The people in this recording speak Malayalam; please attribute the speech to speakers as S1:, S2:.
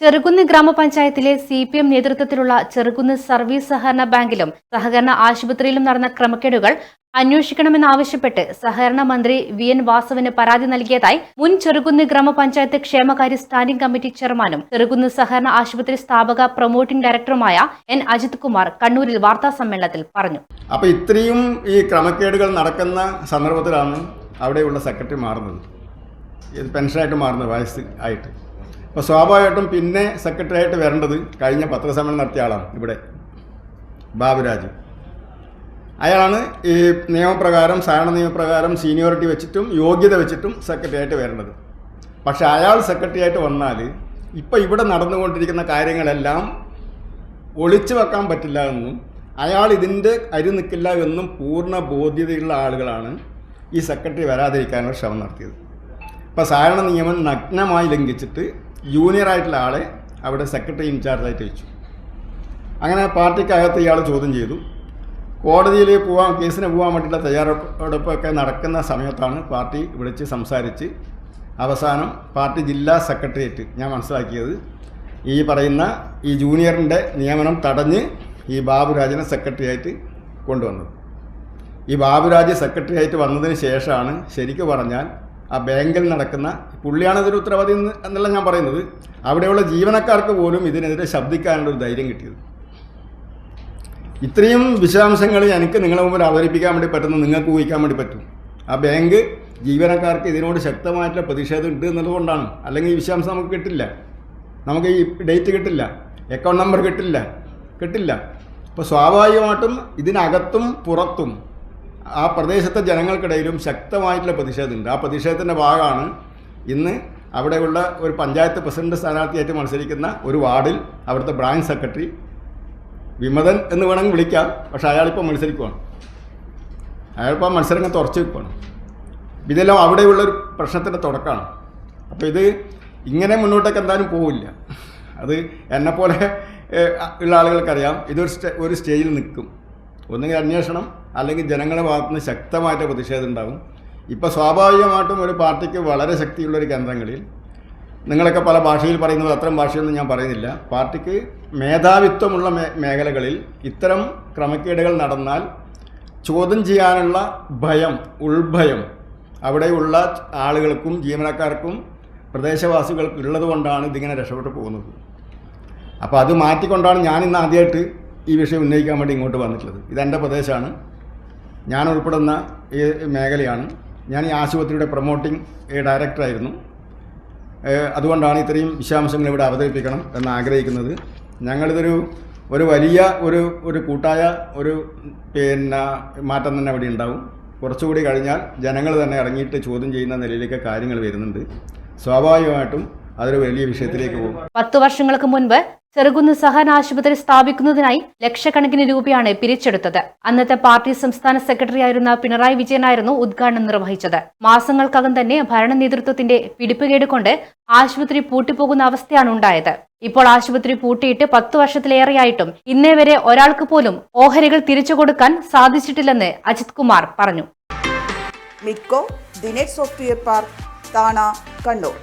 S1: ചെറുകുന്ന് ഗ്രാമപഞ്ചായത്തിലെ സി പി എം നേതൃത്വത്തിലുള്ള ചെറുകുന്ന് സർവീസ് സഹകരണ ബാങ്കിലും സഹകരണ ആശുപത്രിയിലും നടന്ന ക്രമക്കേടുകൾ അന്വേഷിക്കണമെന്നാവശ്യപ്പെട്ട് സഹകരണ മന്ത്രി വി എൻ വാസവന് പരാതി നൽകിയതായി മുൻ ചെറുകുന്ന് ഗ്രാമപഞ്ചായത്ത് ക്ഷേമകാര്യ സ്റ്റാൻഡിംഗ് കമ്മിറ്റി ചെയർമാനും ചെറുകുന്ന് സഹകരണ ആശുപത്രി സ്ഥാപക പ്രൊമോട്ടിംഗ് ഡയറക്ടറുമായ എൻ അജിത് കുമാർ കണ്ണൂരിൽ വാർത്താ സമ്മേളനത്തിൽ പറഞ്ഞു.
S2: അപ്പൊ ഇത്രയും ഈ ക്രമക്കേടുകൾ നടക്കുന്ന സന്ദർഭത്തിലാണ് അവിടെയുള്ള സെക്രട്ടറി മാറുന്നത്. പെൻഷനായിട്ട് മാറുന്നത് വയസ്സ് ആയിട്ട്. അപ്പോൾ സ്വാഭാവികമായിട്ടും പിന്നെ സെക്രട്ടറി ആയിട്ട് വരേണ്ടത് കഴിഞ്ഞ പത്രസമ്മേളനം നടത്തിയ ആളാണ് ഇവിടെ ബാബുരാജ്. അയാളാണ് ഈ നിയമപ്രകാരം സാധാരണ നിയമപ്രകാരം സീനിയോറിറ്റി വെച്ചിട്ടും യോഗ്യത വെച്ചിട്ടും സെക്രട്ടറി ആയിട്ട് വരേണ്ടത്. പക്ഷേ അയാൾ സെക്രട്ടറി ആയിട്ട് വന്നാൽ ഇപ്പോൾ ഇവിടെ നടന്നുകൊണ്ടിരിക്കുന്ന കാര്യങ്ങളെല്ലാം ഒളിച്ചു വെക്കാൻ പറ്റില്ല എന്നും അയാൾ ഇതിന്റെ അരി നിൽക്കില്ല എന്നും പൂർണ ബോധ്യതയുള്ള ആളുകളാണ് ഈ സെക്രട്ടറി വരാതിരിക്കാനുള്ള ശ്രമം നടത്തിയത്. ഇപ്പോൾ സാധാരണ നിയമം നഗ്നമായി ലംഘിച്ചിട്ട് ജൂനിയർ ആയിട്ടുള്ള ആളെ അവിടെ സെക്രട്ടറി ഇൻചാർജായിട്ട് വെച്ചു. അങ്ങനെ പാർട്ടിക്കകത്ത് ഇയാൾ ചോദ്യം ചെയ്തു. കോടതിയിൽ പോകാൻ കേസിന് പോകാൻ വേണ്ടിയിട്ടുള്ള തയ്യാറെടുപ്പൊക്കെ നടക്കുന്ന സമയത്താണ് പാർട്ടി വിളിച്ച് സംസാരിച്ച് അവസാനം പാർട്ടി ജില്ലാ സെക്രട്ടേറിയറ്റ് ഞാൻ മനസ്സിലാക്കിയത് ഈ പറയുന്ന ഈ ജൂനിയറിന്റെ നിയമനം തടഞ്ഞ് ഈ ബാബുരാജിനെ സെക്രട്ടറി ആയിട്ട് കൊണ്ടുവന്നത്. ഈ ബാബുരാജ് സെക്രട്ടറി ആയിട്ട് വന്നതിന് ശേഷമാണ് ശരിക്കു പറഞ്ഞാൽ ആ ബാങ്കിൽ നടക്കുന്ന പുള്ളിയാണ് ഇതിന് ഉത്തരവാദി എന്ന് എന്നല്ല ഞാൻ പറയുന്നത്. അവിടെയുള്ള ജീവനക്കാർക്ക് പോലും ഇതിനെതിരെ ശബ്ദിക്കാനുള്ള ഒരു ധൈര്യം കിട്ടിയത്. ഇത്രയും വിശദാംശങ്ങൾ എനിക്ക് നിങ്ങളുടെ മുമ്പിൽ അവതരിപ്പിക്കാൻ വേണ്ടി പറ്റുന്ന നിങ്ങൾക്ക് ഊഹിക്കാൻ വേണ്ടി പറ്റും. ആ ബാങ്ക് ജീവനക്കാർക്ക് ഇതിനോട് ശക്തമായിട്ടുള്ള പ്രതിഷേധം ഉണ്ട് എന്നതുകൊണ്ടാണ് അല്ലെങ്കിൽ ഈ വിശദാംശം നമുക്ക് കിട്ടില്ല. നമുക്ക് ഈ ഡേറ്റ് കിട്ടില്ല. അക്കൗണ്ട് നമ്പർ കിട്ടില്ല. കിട്ടില്ല. അപ്പോൾ സ്വാഭാവികമായിട്ടും ഇതിനകത്തും പുറത്തും ആ പ്രദേശത്തെ ജനങ്ങൾക്കിടയിലും ശക്തമായിട്ടുള്ള പ്രതിഷേധമുണ്ട്. ആ പ്രതിഷേധത്തിന്റെ ഭാഗമാണ് ഇന്ന് അവിടെയുള്ള ഒരു പഞ്ചായത്ത് പ്രസിഡന്റ് സ്ഥാനാർത്ഥിയായിട്ട് മത്സരിക്കുന്ന ഒരു വാർഡിൽ അവിടുത്തെ ബ്രാഞ്ച് സെക്രട്ടറി വിമതൻ എന്ന് വേണമെങ്കിൽ വിളിക്കാം. പക്ഷേ അയാളിപ്പോൾ മത്സരിക്കുവാണ്. അയാളിപ്പോൾ മത്സരങ്ങൾ തുറച്ചു വെക്കുവാണ്. ഇതെല്ലാം അവിടെയുള്ള ഒരു പ്രശ്നത്തിന്റെ തുടക്കമാണ് അപ്പോൾ ഇത് ഇങ്ങനെ മുന്നോട്ടേക്ക് എന്തായാലും പോവില്ല. അത് എന്നെപ്പോലെ ഉള്ള ആളുകൾക്കറിയാം. ഇതൊരു ഒരു സ്റ്റേജിൽ നിൽക്കും. ഒന്നുകിൽ അന്വേഷണം അല്ലെങ്കിൽ ജനങ്ങളുടെ ഭാഗത്തുനിന്ന് ശക്തമായിട്ട് പ്രതിഷേധം ഉണ്ടാകും. ഇപ്പോൾ സ്വാഭാവികമായിട്ടും ഒരു പാർട്ടിക്ക് വളരെ ശക്തിയുള്ള ഒരു കേന്ദ്രങ്ങളിൽ നിങ്ങളൊക്കെ പല ഭാഷയിൽ പറയുന്നത് അത്തരം ഭാഷയൊന്നും ഞാൻ പറയുന്നില്ല. പാർട്ടിക്ക് മേധാവിത്വമുള്ള മേഖലകളിൽ ഇത്തരം ക്രമക്കേടുകൾ നടന്നാൽ ചോദ്യം ചെയ്യാനുള്ള ഭയം ഉൾഭയം അവിടെയുള്ള ആളുകൾക്കും ജീവനക്കാർക്കും പ്രദേശവാസികൾക്കും ഉള്ളത് കൊണ്ടാണ് ഇതിങ്ങനെ രക്ഷപ്പെട്ടു പോകുന്നത്. അപ്പോൾ അത് മാറ്റിക്കൊണ്ടാണ് ഞാൻ ഇന്ന് ആദ്യമായിട്ട് ഈ വിഷയം ഉന്നയിക്കാൻ വേണ്ടി ഇങ്ങോട്ട് വന്നിട്ടുള്ളത്. ഇതെന്റെ പ്രദേശമാണ്. ഞാൻ ഉൾപ്പെടുന്ന ഈ മേഖലയാണ്. ഞാൻ ഈ ആശുപത്രിയുടെ പ്രൊമോട്ടിംഗ് ഡയറക്ടറായിരുന്നു അതുകൊണ്ടാണ് ഇത്രയും വിശദാംശങ്ങൾ ഇവിടെ അവതരിപ്പിക്കണം എന്ന് ആഗ്രഹിക്കുന്നത്. ഞങ്ങളിതൊരു ഒരു വലിയ ഒരു ഒരു കൂട്ടായ ഒരു പിന്നെ മാറ്റം തന്നെ അവിടെ ഉണ്ടാവും. കുറച്ചുകൂടി കഴിഞ്ഞാൽ ജനങ്ങൾ തന്നെ ഇറങ്ങിയിട്ട് ചോദ്യം ചെയ്യുന്ന നിലയിലേക്ക് കാര്യങ്ങൾ വരുന്നുണ്ട്. സ്വാഭാവികമായിട്ടും അതൊരു വലിയ വിഷയത്തിലേക്ക് പോകും.
S1: പത്ത് വർഷങ്ങൾക്ക് മുൻപ് ചെറുകുന്ന് സഹകരണ ആശുപത്രി സ്ഥാപിക്കുന്നതിനായി ലക്ഷക്കണക്കിന് രൂപയാണ് പിരിച്ചെടുത്തത്. അന്നത്തെ പാർട്ടി സംസ്ഥാന സെക്രട്ടറി ആയിരുന്ന പിണറായി വിജയനായിരുന്നു ഉദ്ഘാടനം നിർവഹിച്ചത്. മാസങ്ങൾക്കകം തന്നെ ഭരണ നേതൃത്വത്തിന്റെ പിടിപ്പുകേട് കൊണ്ട് ആശുപത്രി പൂട്ടിപ്പോകുന്ന അവസ്ഥയാണ് ഉണ്ടായത്. ഇപ്പോൾ ആശുപത്രി പൂട്ടിയിട്ട് പത്തു വർഷത്തിലേറെയായിട്ടും ഇന്നേ വരെ ഒരാൾക്ക് പോലും ഓഹരികൾ തിരിച്ചു കൊടുക്കാൻ സാധിച്ചിട്ടില്ലെന്ന് അജിത് കുമാർ പറഞ്ഞു.
S3: മിക്കോ ദിനേഷ് സോഫ്റ്റ്വെയർ പാർക്ക് താണ കണ്ണൂർ.